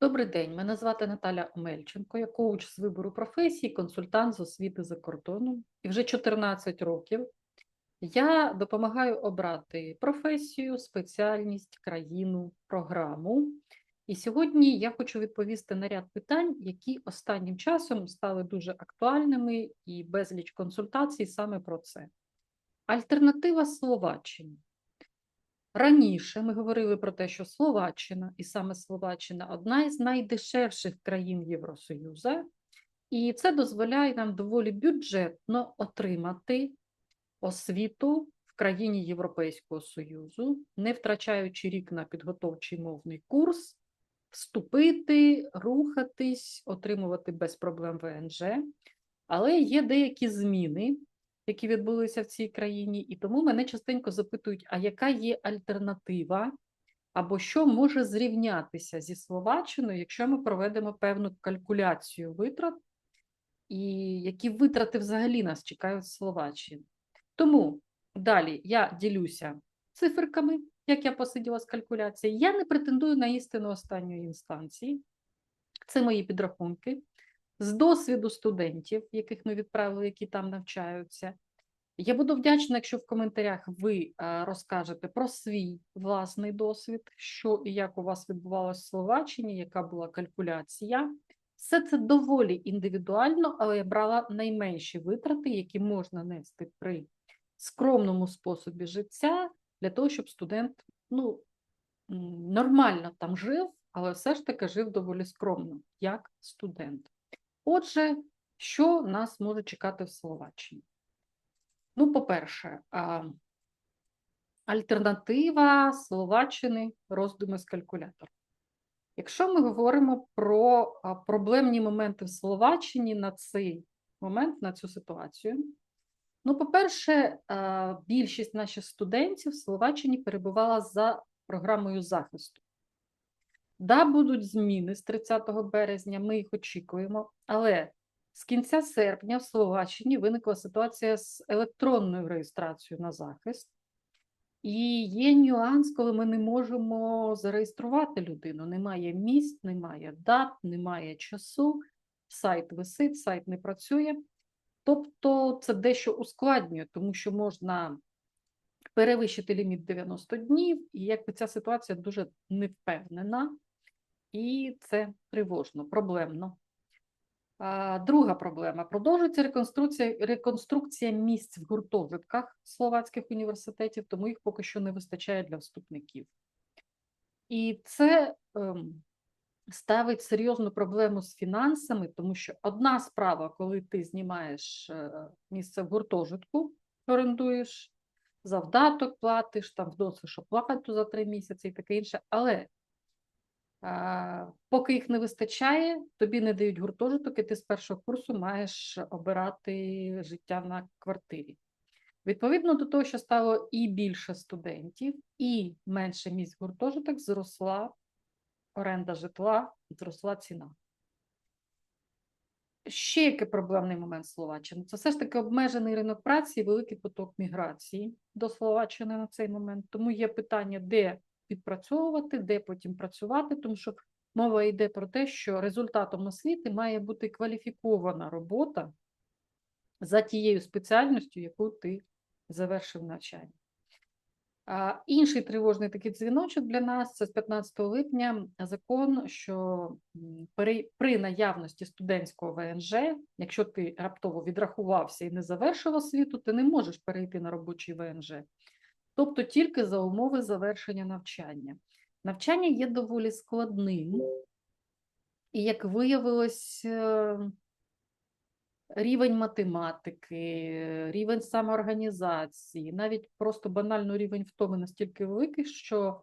Добрий день, мене звати Наталя Омельченко, я коуч з вибору професії, консультант з освіти за кордоном. І вже 14 років я допомагаю обрати професію, спеціальність, країну, програму. І сьогодні я хочу відповісти на ряд питань, які останнім часом стали дуже актуальними і безліч консультацій саме про це. Альтернатива Словаччині. Раніше ми говорили про те, що Словаччина, і саме Словаччина одна із найдешевших країн Євросоюзу, і це дозволяє нам доволі бюджетно отримати освіту в країні Європейського Союзу, не втрачаючи рік на підготовчий мовний курс, вступити, рухатись, отримувати без проблем ВНЖ. Але є деякі зміни, які відбулися в цій країні, і тому мене частенько запитують, а яка є альтернатива, або що може зрівнятися зі Словаччиною, якщо ми проведемо певну калькуляцію витрат, і які витрати взагалі нас чекають в Словаччині. Тому далі я ділюся циферками, як я посиділа з калькуляцією. Я не претендую на істину останньої інстанції. Це мої підрахунки з досвіду студентів, яких ми відправили, які там навчаються. Я буду вдячна, якщо в коментарях ви розкажете про свій власний досвід, що і як у вас відбувалося в Словаччині, яка була калькуляція. Все це доволі індивідуально, але я брала найменші витрати, які можна нести при скромному способі життя, для того, щоб студент ну, нормально там жив, але все ж таки жив доволі скромно, як студент. Отже, що нас може чекати в Словаччині? Ну, по-перше, альтернатива Словаччини роздуми з калькулятора. Якщо ми говоримо про проблемні моменти в Словаччині на цей момент, на цю ситуацію, ну, по-перше, більшість наших студентів в Словаччині перебувала за програмою захисту. Да, будуть зміни з 30 березня, ми їх очікуємо, але з кінця серпня в Словаччині виникла ситуація з електронною реєстрацією на захист, і є нюанс, коли ми не можемо зареєструвати людину. Немає місць, немає дат, немає часу, сайт висить, сайт не працює. Тобто це дещо ускладнює, тому що можна перевищити ліміт 90 днів, і якби ця ситуація дуже невпевнена і це тривожно, проблемно. Друга проблема продовжується реконструкція реконструкція місць в гуртожитках словацьких університетів, тому їх поки що не вистачає для вступників. І це ем, ставить серйозну проблему з фінансами, тому що одна справа, коли ти знімаєш е, місце в гуртожитку, орендуєш, завдаток платиш, там вносиш оплату за три місяці і таке інше, але Поки їх не вистачає, тобі не дають гуртожиток, і ти з першого курсу маєш обирати життя на квартирі. Відповідно до того, що стало і більше студентів, і менше місць гуртожиток, зросла оренда житла, зросла ціна. Ще який проблемний момент Словаччини? Це все ж таки обмежений ринок праці і великий поток міграції до Словаччини на цей момент. Тому є питання, де відпрацьовувати, де потім працювати, тому що мова йде про те, що результатом освіти має бути кваліфікована робота за тією спеціальністю, яку ти завершив навчання. А Інший тривожний такий дзвіночок для нас це з 15 липня закон, що при, при наявності студентського ВНЖ, якщо ти раптово відрахувався і не завершив освіту, ти не можеш перейти на робочий ВНЖ тобто тільки за умови завершення навчання. Навчання є доволі складним, і, як виявилось, е, рівень математики, рівень самоорганізації, навіть просто банально рівень втоми настільки великий, що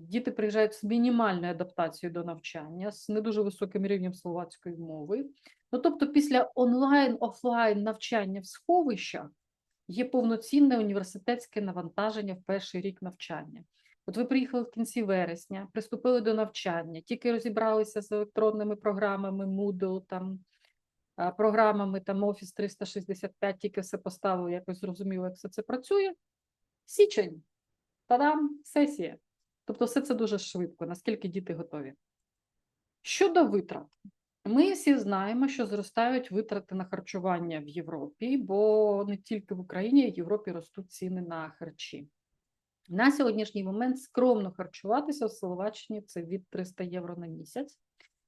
діти приїжджають з мінімальною адаптацією до навчання, з не дуже високим рівнем словацької мови. Ну, тобто, після онлайн-офлайн навчання в сховищах є повноцінне університетське навантаження в перший рік навчання. От ви приїхали в кінці вересня, приступили до навчання, тільки розібралися з електронними програмами Moodle, там, програмами там Office 365, тільки все поставили, якось зрозуміло, як все це працює. Січень, та-дам, сесія. Тобто, все це дуже швидко, наскільки діти готові. Щодо витрат, ми всі знаємо, що зростають витрати на харчування в Європі, бо не тільки в Україні, а в Європі ростуть ціни на харчі. На сьогоднішній момент скромно харчуватися в Словаччині це від 300 євро на місяць.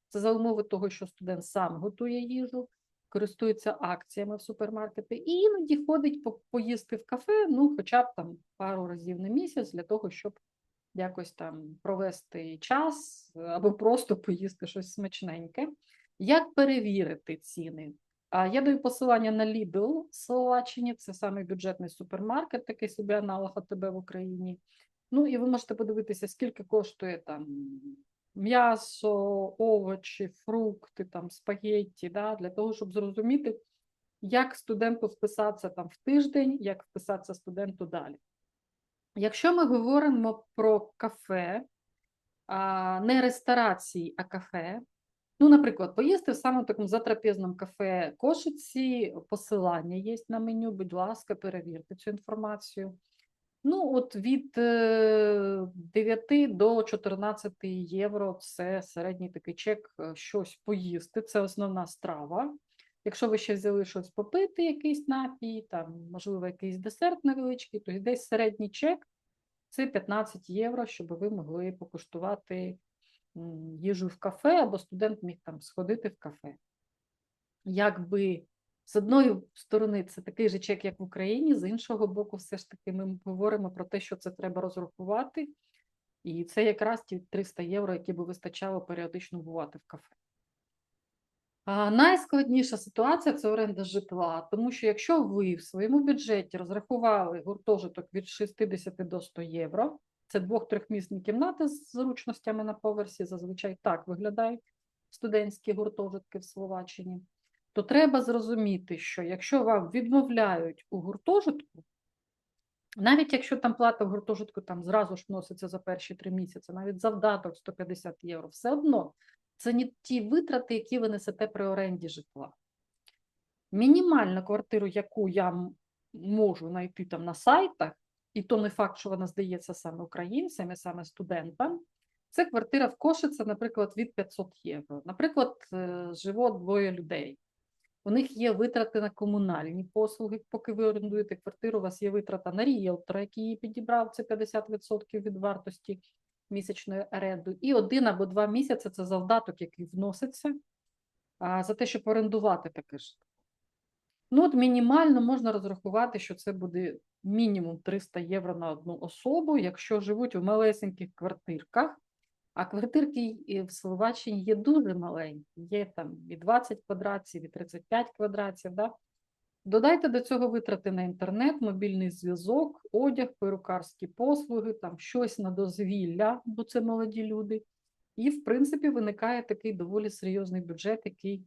Це за умови того, що студент сам готує їжу, користується акціями в супермаркети і іноді ходить по- поїсти в кафе, ну, хоча б там пару разів на місяць для того, щоб якось там провести час або просто поїсти щось смачненьке. Як перевірити ціни? Я даю посилання на Lidl в Словаччині, це саме бюджетний супермаркет, такий собі аналог АТБ в Україні. Ну і ви можете подивитися, скільки коштує там м'ясо, овочі, фрукти, там спагетті, да, для того, щоб зрозуміти, як студенту вписатися там в тиждень, як вписатися студенту далі. Якщо ми говоримо про кафе, не ресторації, а кафе, ну, наприклад, поїсти в самому такому затрапезному кафе Кошиці, посилання є на меню, будь ласка, перевірте цю інформацію. Ну, от від е, 9 до 14 євро це середній такий чек, е, щось поїсти, це основна страва. Якщо ви ще взяли щось попити, якийсь напій, там, можливо, якийсь десерт невеличкий, то десь середній чек це 15 євро, щоб ви могли покуштувати їжу в кафе, або студент міг там сходити в кафе. Якби з одної сторони це такий же чек, як в Україні, з іншого боку, все ж таки ми говоримо про те, що це треба розрахувати, і це якраз ті 300 євро, які би вистачало періодично бувати в кафе. А найскладніша ситуація це оренда житла, тому що якщо ви в своєму бюджеті розрахували гуртожиток від 60 до 100 євро, це двох-трьохмісні кімнати з зручностями на поверсі, зазвичай так виглядають студентські гуртожитки в Словаччині, то треба зрозуміти, що якщо вам відмовляють у гуртожитку, навіть якщо там плата в гуртожитку там зразу ж вноситься за перші три місяці, навіть завдаток 150 євро, все одно це не ті витрати, які ви несете при оренді житла. Мінімальну квартиру, яку я можу знайти там на сайтах, і то не факт, що вона здається саме українцям і саме студентам, це квартира в Кошице, наприклад, від 500 євро. Наприклад, е, живо двоє людей. У них є витрати на комунальні послуги. Поки ви орендуєте квартиру, у вас є витрата на ріелтора, який її підібрав, це 50% від вартості місячної оренди. І один або два місяці це завдаток, який вноситься за те, щоб орендувати таке ж. Ну, от мінімально можна розрахувати, що це буде мінімум 300 євро на одну особу, якщо живуть в малесеньких квартирках. А квартирки в Словаччині є дуже маленькі, є там і 20 квадратів, і 35 квадратів. Да? Додайте до цього витрати на інтернет, мобільний зв'язок, одяг, перукарські послуги, там щось на дозвілля, бо це молоді люди. І, в принципі, виникає такий доволі серйозний бюджет, який,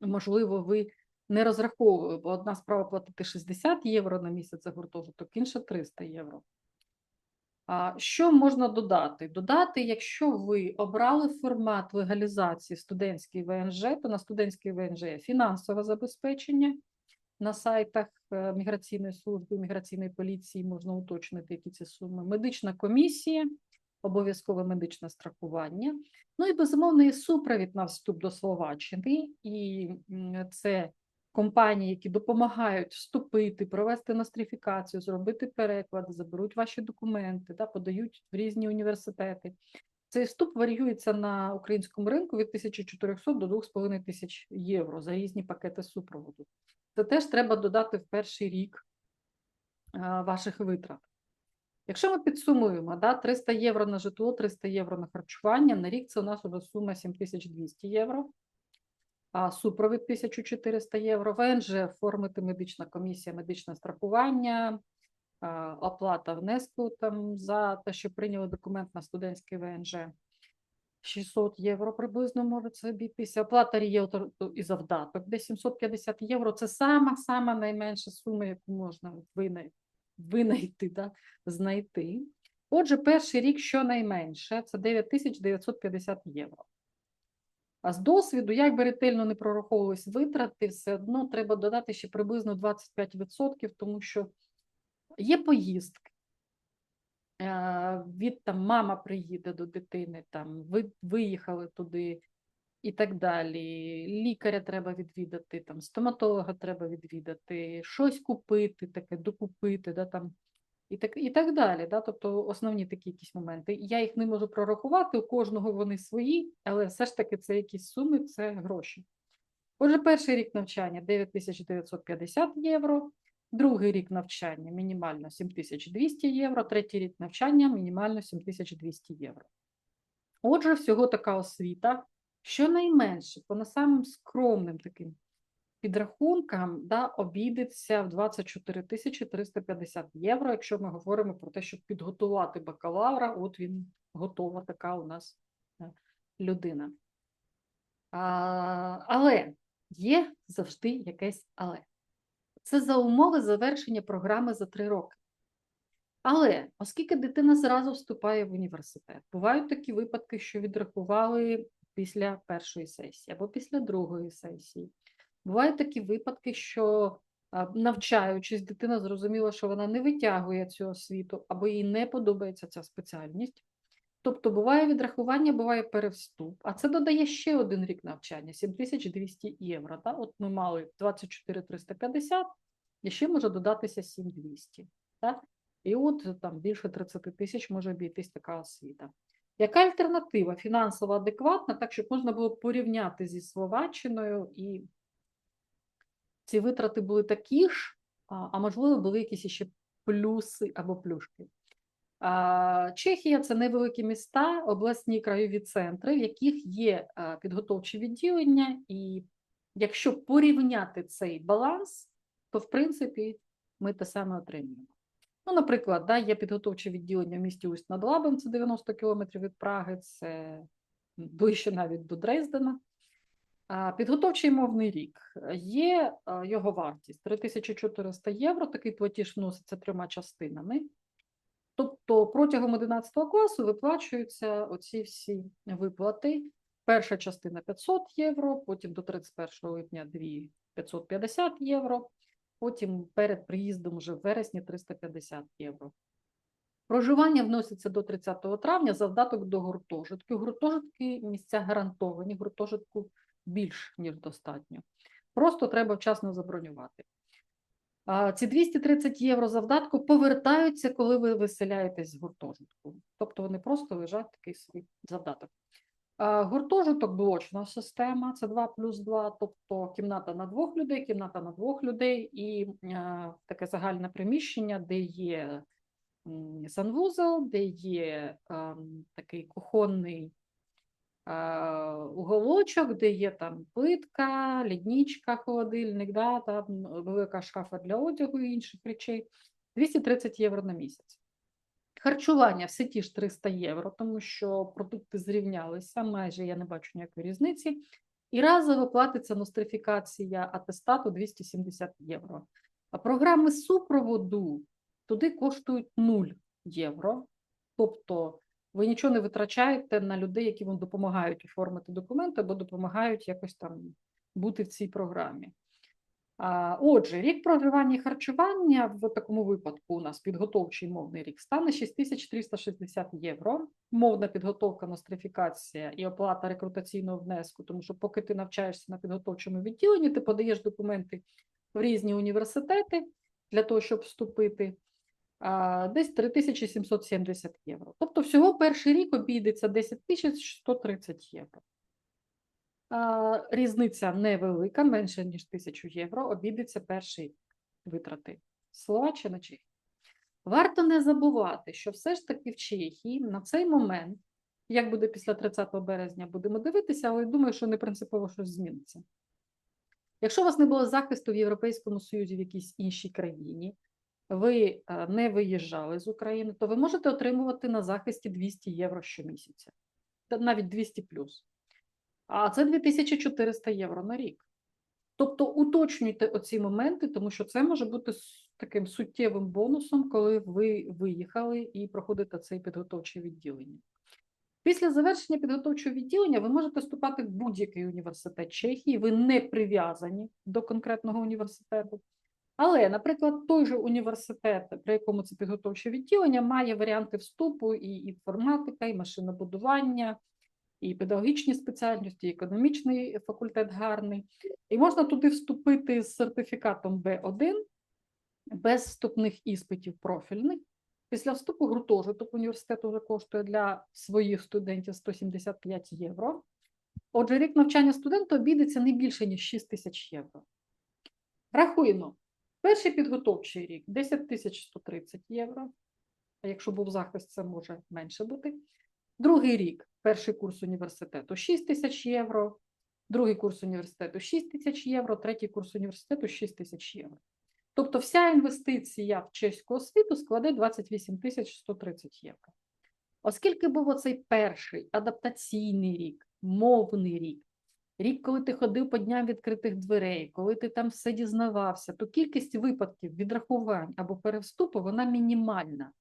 можливо, ви не розраховували, бо одна справа платити 60 євро на місяць за гуртожиток, інша 300 євро. Що можна додати? Додати, якщо ви обрали формат легалізації студентський ВНЖ, то на студентський ВНЖ є фінансове забезпечення. На сайтах е, міграційної служби, міграційної поліції можна уточнити, які ці суми. Медична комісія, обов'язкове медичне страхування. Ну і безумовно є супровід на вступ до Словаччини, і це компанії, які допомагають вступити, провести нострифікацію, зробити переклад, заберуть ваші документи, да, подають в різні університети. Цей вступ варіюється на українському ринку від 1400 до 2500 євро за різні пакети супроводу. Це теж треба додати в перший рік ваших витрат. Якщо ми підсумуємо, да, 300 євро на житло, 300 євро на харчування, на рік це у нас вже сума 7200 євро, а супровід 1400 євро, ВНЖ оформити медична комісія, медичне страхування, оплата внеску там за те, що прийняли документ на студентський ВНЖ. 600 євро приблизно може це обійтися. Оплата ріелтору і завдаток, де 750 євро. Це сама сама найменша сума, яку можна винай- винайти, да, знайти. Отже, перший рік щонайменше це 9950 євро. А з досвіду, як би ретельно не прораховувались витрати, все одно треба додати ще приблизно 25%, тому що є поїздки. е, від там мама приїде до дитини, там ви виїхали туди і так далі. Лікаря треба відвідати, там стоматолога треба відвідати, щось купити, таке докупити, да, там, і так, і так далі. Да? Тобто основні такі якісь моменти. Я їх не можу прорахувати, у кожного вони свої, але все ж таки це якісь суми, це гроші. Отже, перший рік навчання 9950 євро, другий рік навчання мінімально 7200 євро, третій рік навчання мінімально 7200 євро. Отже, всього така освіта, щонайменше, по самим скромним таким підрахункам, да, обійдеться в 24 тисячі 350 євро, якщо ми говоримо про те, щоб підготувати бакалавра, от він готова така у нас е, людина. А, але є завжди якесь але. Це за умови завершення програми за три роки. Але оскільки дитина зразу вступає в університет, бувають такі випадки, що відрахували після першої сесії або після другої сесії. Бувають такі випадки, що навчаючись, дитина зрозуміла, що вона не витягує цю освіту, або їй не подобається ця спеціальність. Тобто буває відрахування, буває перевступ, а це додає ще один рік навчання 7200 євро. Так? От ми мали 24 350, і ще може додатися 7200. Так? І от там більше 30 тисяч може обійтись така освіта. Яка альтернатива? Фінансово адекватна, так щоб можна було порівняти зі Словаччиною, і ці витрати були такі ж, а можливо, були якісь ще плюси або плюшки. Чехія це невеликі міста, обласні краєві центри, в яких є підготовчі відділення, і якщо порівняти цей баланс, то в принципі ми те саме отримуємо. Ну, наприклад, да, є підготовче відділення в місті Усть над Лабом, це 90 кілометрів від Праги, це ближче навіть до Дрездена. Підготовчий мовний рік є його вартість 3400 євро. Такий платіж вноситься трьома частинами. Тобто протягом 11 класу виплачуються оці всі виплати. Перша частина 500 євро, потім до 31 липня 2 550 євро, потім перед приїздом вже в вересні 350 євро. Проживання вноситься до 30 травня завдаток до гуртожитку. Гуртожитки місця гарантовані, гуртожитку більш ніж достатньо. Просто треба вчасно забронювати. Ці 230 євро завдатку повертаються, коли ви виселяєтесь з гуртожитку. Тобто вони просто лежать такий свій завдаток. Гуртожиток блочна система, це 2 плюс 2, тобто кімната на двох людей, кімната на двох людей і таке загальне приміщення, де є санвузол, де є такий кухонний уголочок, де є там плитка, лідничка, холодильник, да, там велика шафа для одягу і інших речей. 230 євро на місяць. Харчування все ті ж 300 євро, тому що продукти зрівнялися, майже я не бачу ніякої різниці. І разово платиться нострифікація атестату 270 євро. А програми супроводу туди коштують 0 євро. Тобто ви нічого не витрачаєте на людей, які вам допомагають оформити документи або допомагають якось там бути в цій програмі. Отже, рік проживання і харчування в такому випадку у нас підготовчий мовний рік стане 6360 євро. Мовна підготовка, нострифікація і оплата рекрутаційного внеску, тому що поки ти навчаєшся на підготовчому відділенні, ти подаєш документи в різні університети для того, щоб вступити десь 3770 євро. Тобто, всього перший рік обійдеться 10 130 євро. Різниця невелика, менше, ніж 1000 євро, обійдеться перший витрати. Словаччина Чехія. Варто не забувати, що все ж таки в Чехії на цей момент, як буде після 30 березня, будемо дивитися, але думаю, що не принципово щось зміниться. Якщо у вас не було захисту в Європейському Союзі в якійсь іншій країні, ви е, не виїжджали з України, то ви можете отримувати на захисті 200 євро щомісяця, навіть 200 плюс. А це 2400 євро на рік. Тобто уточнюйте оці моменти, тому що це може бути таким суттєвим бонусом, коли ви виїхали і проходите цей підготовче відділення. Після завершення підготовчого відділення ви можете вступати в будь-який університет Чехії, ви не прив'язані до конкретного університету. Але, наприклад, той же університет, при якому це підготовче відділення, має варіанти вступу і інформатика, і машинобудування, і педагогічні спеціальності, і економічний факультет гарний. І можна туди вступити з сертифікатом Б1 без вступних іспитів профільних. Після вступу гуртожиток університету вже коштує для своїх студентів 175 євро. Отже, рік навчання студента обійдеться не більше, ніж 6 тисяч євро. Рахуємо. Перший підготовчий рік 10 тисяч 130 євро. А якщо був захист, це може менше бути. Другий рік, перший курс університету 6 тисяч євро, другий курс університету 6 тисяч євро, третій курс університету 6 тисяч євро. Тобто вся інвестиція в чеську освіту складе 28 тисяч 130 євро. Оскільки був оцей перший адаптаційний рік, мовний рік, рік, коли ти ходив по дням відкритих дверей, коли ти там все дізнавався, то кількість випадків відрахувань або перевступу вона мінімальна,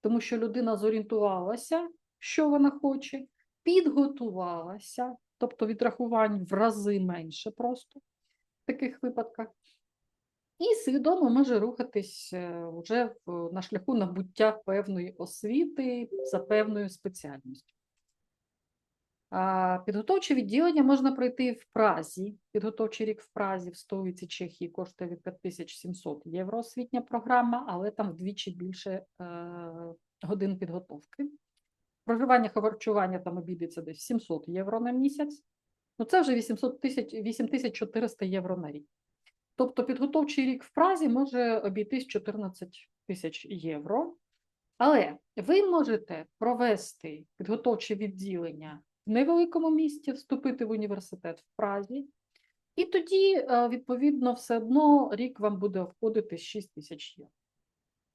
тому що людина зорієнтувалася, що вона хоче, підготувалася, тобто відрахувань в рази менше просто в таких випадках. І свідомо може рухатись е, вже на шляху набуття певної освіти за певною спеціальністю. Підготовче відділення можна пройти в Празі. Підготовчий рік в Празі в столиці Чехії коштує від 5700 євро освітня програма, але там вдвічі більше е, годин підготовки. Проживання харчування там обійдеться десь 700 євро на місяць. Ну це вже 800 тисяч, 8400 євро на рік. Тобто підготовчий рік в Празі може обійтись 14 тисяч євро. Але ви можете провести підготовче відділення невеликому місті, вступити в університет в Празі, і тоді, е, відповідно, все одно рік вам буде обходити 6 тисяч євро.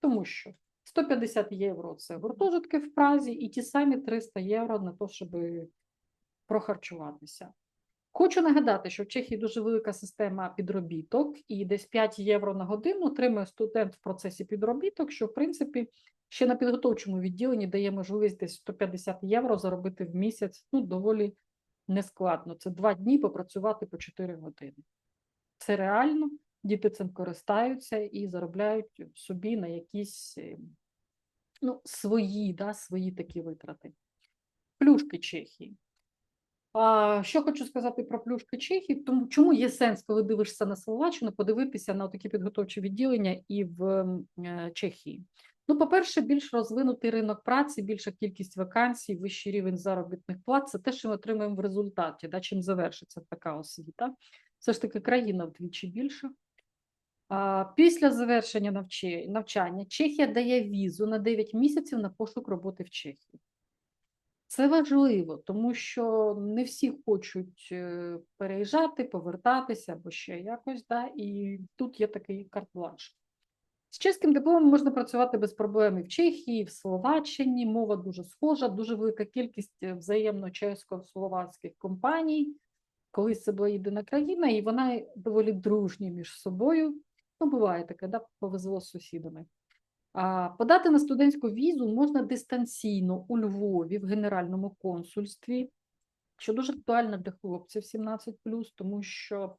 Тому що 150 євро це гуртожитки в Празі, і ті самі 300 євро на те, щоб прохарчуватися. Хочу нагадати, що в Чехії дуже велика система підробіток, і десь 5 євро на годину отримує студент в процесі підробіток, що в принципі ще на підготовчому відділенні дає можливість десь 150 євро заробити в місяць. Ну, доволі нескладно. Це два дні попрацювати по 4 години. Це реально, діти цим користаються і заробляють собі на якісь е, ну, свої, да, свої такі витрати. Плюшки Чехії. Що хочу сказати про плюшки Чехії, тому чому є сенс, коли дивишся на Словаччину, подивитися на такі підготовчі відділення і в е, Чехії. Ну, по-перше, більш розвинутий ринок праці, більша кількість вакансій, вищий рівень заробітних плат це те, що ми отримаємо в результаті, да, чим завершиться така освіта. Все ж таки, країна вдвічі більша. Після завершення навчання Чехія дає візу на 9 місяців на пошук роботи в Чехії. Це важливо, тому що не всі хочуть е, переїжджати, повертатися або ще якось, да, і тут є такий карт-бланш. З чеським дипломом можна працювати без проблем і в Чехії, і в Словаччині. Мова дуже схожа, дуже велика кількість е, взаємно чесько-словацьких компаній. Колись це була єдина країна, і вона доволі дружні між собою. Ну, буває таке, да, повезло з сусідами. Подати на студентську візу можна дистанційно у Львові в Генеральному консульстві, що дуже актуально для хлопців 17+, тому що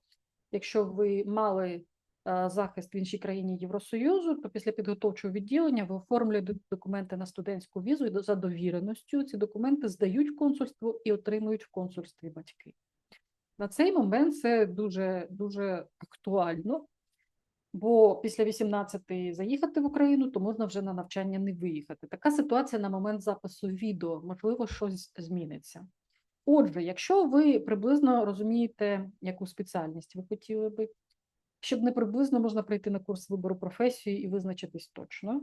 якщо ви мали е, захист в іншій країні Євросоюзу, то після підготовчого відділення ви оформлюєте документи на студентську візу і за довіреністю ці документи здають в консульство і отримують в консульстві батьки. На цей момент це дуже, дуже актуально. Бо після 18 заїхати в Україну, то можна вже на навчання не виїхати. Така ситуація на момент запису відео, можливо, щось зміниться. Отже, якщо ви приблизно розумієте, яку спеціальність ви хотіли би, щоб не приблизно можна прийти на курс вибору професії і визначитись точно.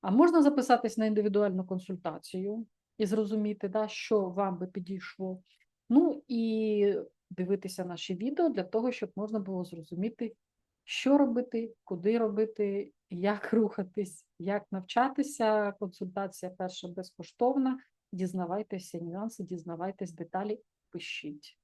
А можна записатись на індивідуальну консультацію і зрозуміти, да, що вам би підійшло. Ну і дивитися наші відео для того, щоб можна було зрозуміти, що робити, куди робити, як рухатись, як навчатися. Консультація перша безкоштовна. Дізнавайтеся нюанси, дізнавайтесь деталі, пишіть.